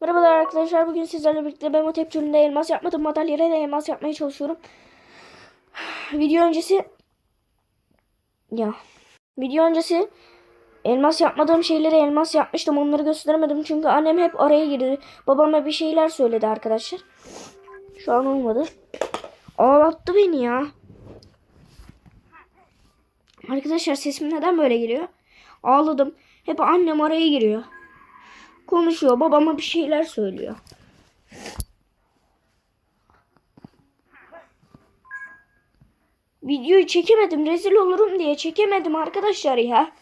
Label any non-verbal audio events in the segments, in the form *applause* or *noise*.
Merhabalar arkadaşlar. Bugün sizlerle birlikte ben tepçülünde elmas yapmadım. Madalyaya da elmas yapmaya çalışıyorum. *sighs* Video öncesi ya video öncesi elmas yapmadığım şeyleri elmas yapmıştım. Onları gösteremedim çünkü annem hep araya girdi. Babama bir şeyler söyledi arkadaşlar. Şu an olmadı. Ağlattı beni ya. Arkadaşlar sesim neden böyle geliyor? Ağladım. Hep annem araya giriyor. Konuşuyor. Babama bir şeyler söylüyor. Videoyu çekemedim. Rezil olurum diye çekemedim arkadaşlar ya.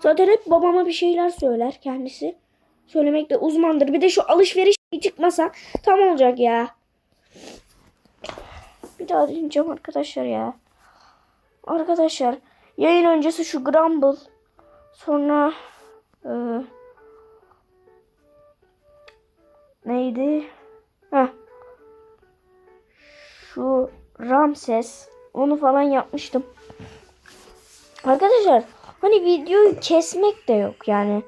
Zaten hep babama bir şeyler söyler kendisi. Söylemekte uzmandır. Bir de şu alışveriş çıkmasa tam olacak ya. Bir daha deneyeceğim arkadaşlar ya. Arkadaşlar yayın öncesi şu Grumble sonra e, neydi? Heh. Şu Ramses onu falan yapmıştım. Arkadaşlar hani videoyu kesmek de yok yani.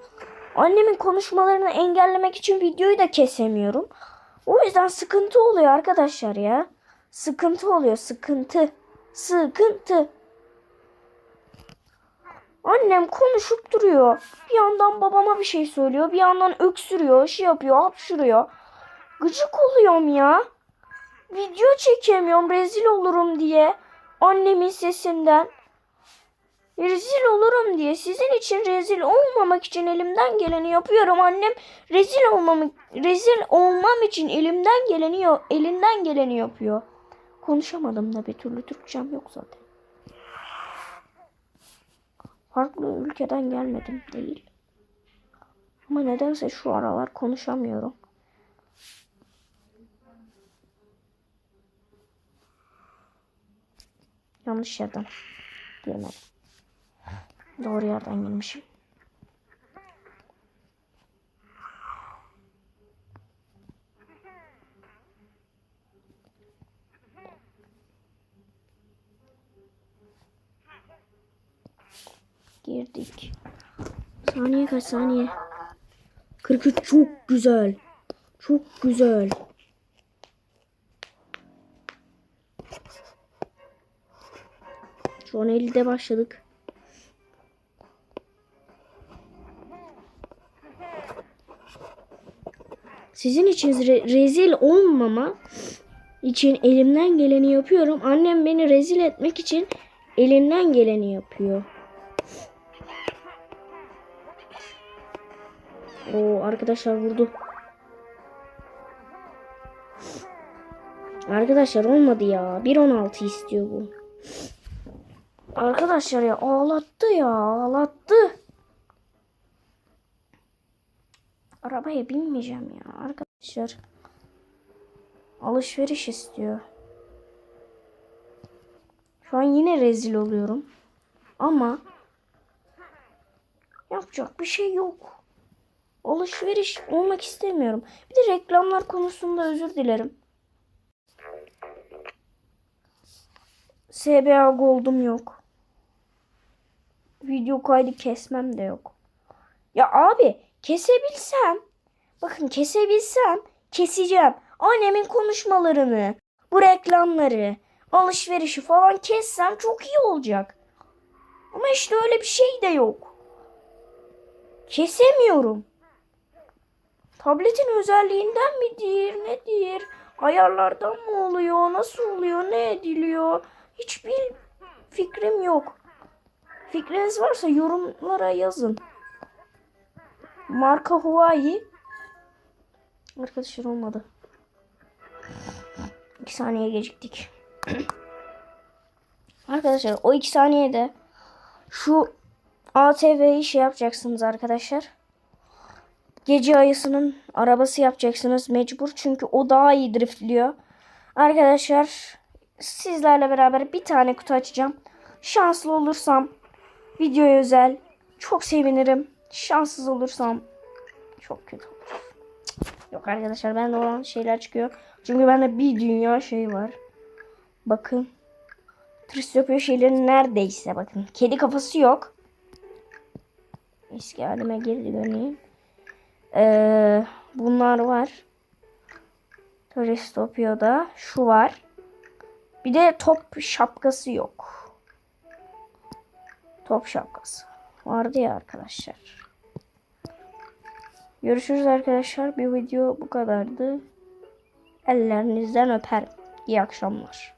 Annemin konuşmalarını engellemek için videoyu da kesemiyorum. O yüzden sıkıntı oluyor arkadaşlar ya. Sıkıntı oluyor sıkıntı. Sıkıntı. Annem konuşup duruyor. Bir yandan babama bir şey söylüyor. Bir yandan öksürüyor, şey yapıyor, hapşırıyor. Gıcık oluyorum ya. Video çekemiyorum rezil olurum diye. Annemin sesinden. Rezil olurum diye. Sizin için rezil olmamak için elimden geleni yapıyorum. Annem rezil olmam rezil olmam için elimden geleni elinden geleni yapıyor. Konuşamadım da bir türlü Türkçem yok zaten. Farklı ülkeden gelmedim değil. Ama nedense şu aralar konuşamıyorum. Yanlış yerden girmedim. Doğru yerden girmişim. Girdik. Saniye kaç saniye? 43 çok güzel. Çok güzel. Şu an 50'de başladık. Sizin için re- rezil olmama için elimden geleni yapıyorum. Annem beni rezil etmek için elinden geleni yapıyor. O arkadaşlar vurdu. Arkadaşlar olmadı ya. 1.16 istiyor bu. Arkadaşlar ya ağlattı ya ağlattı. Arabaya binmeyeceğim ya arkadaşlar. Alışveriş istiyor. Şu an yine rezil oluyorum. Ama yapacak bir şey yok. Alışveriş olmak istemiyorum. Bir de reklamlar konusunda özür dilerim. SBA Gold'um yok. Video kaydı kesmem de yok. Ya abi kesebilsem bakın kesebilsem keseceğim. Annemin konuşmalarını, bu reklamları, alışverişi falan kessem çok iyi olacak. Ama işte öyle bir şey de yok. Kesemiyorum. Tabletin özelliğinden midir, nedir? Ayarlardan mı oluyor, nasıl oluyor, ne ediliyor? Hiçbir fikrim yok. Fikriniz varsa yorumlara yazın. Marka Huawei. Arkadaşlar olmadı. İki saniye geciktik. *clears throat* Arkadaşlar o iki saniyede şu ATV'yi şey yapacaksınız arkadaşlar. Gece ayısının arabası yapacaksınız mecbur. Çünkü o daha iyi driftliyor. Arkadaşlar sizlerle beraber bir tane kutu açacağım. Şanslı olursam videoya özel çok sevinirim. Şanssız olursam çok kötü olur. Yok arkadaşlar bende olan şeyler çıkıyor. Çünkü bende bir dünya şey var. Bakın. Tris yapıyor şeylerin neredeyse bakın. Kedi kafası yok. eski halime geri döneyim. Ee, bunlar var. Turistopya'da şu var. Bir de top şapkası yok. Top şapkası. Vardı ya arkadaşlar. Görüşürüz arkadaşlar. Bir video bu kadardı. Ellerinizden öper. İyi akşamlar.